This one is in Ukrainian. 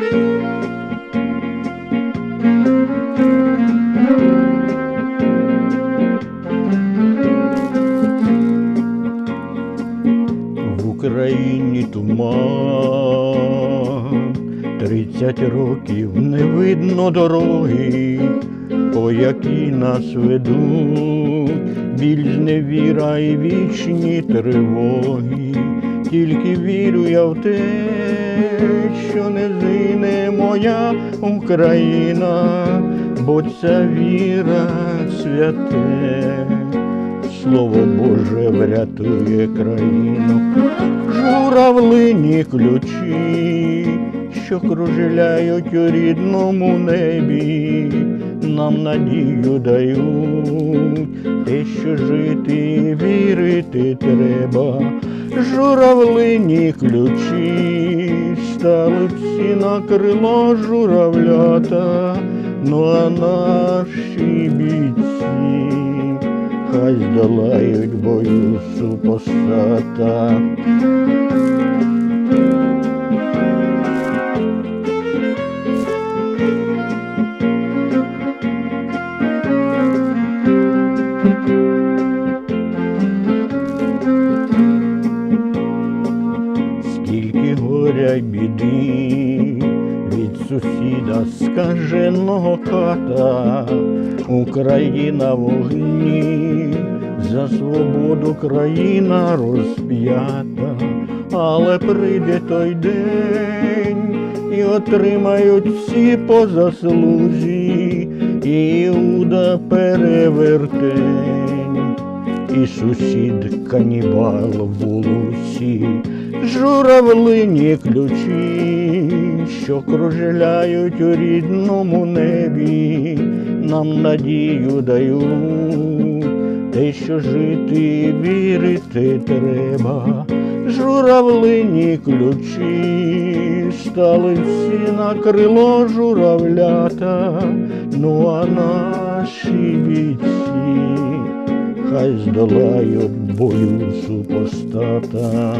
В Україні туман, тридцять років не видно дороги, по якій нас ведуть, біль зневіра і вічні тривоги тільки вірю я в те, що не зине моя Україна, бо ця віра святе. Слово Боже врятує країну, журавлині ключі, що кружляють у рідному небі, нам надію дають, те, що жити вірити треба, журавлині ключі, стали всі на крило журавлята, ну а наші бійці хай здолають бою супостата. Скільки біди від сусіда скаженого ката, Україна в вогні, за свободу країна розп'ята, але прийде той день і отримають всі по заслузі, і Іуда перевертень і сусід канібал в вулиці, журавлині ключі, що кружляють у рідному небі, нам надію дають, те, що жити і вірити треба, журавлині ключі, стали всі на крило журавлята, ну а наші бійці хай здолаю бою супостата.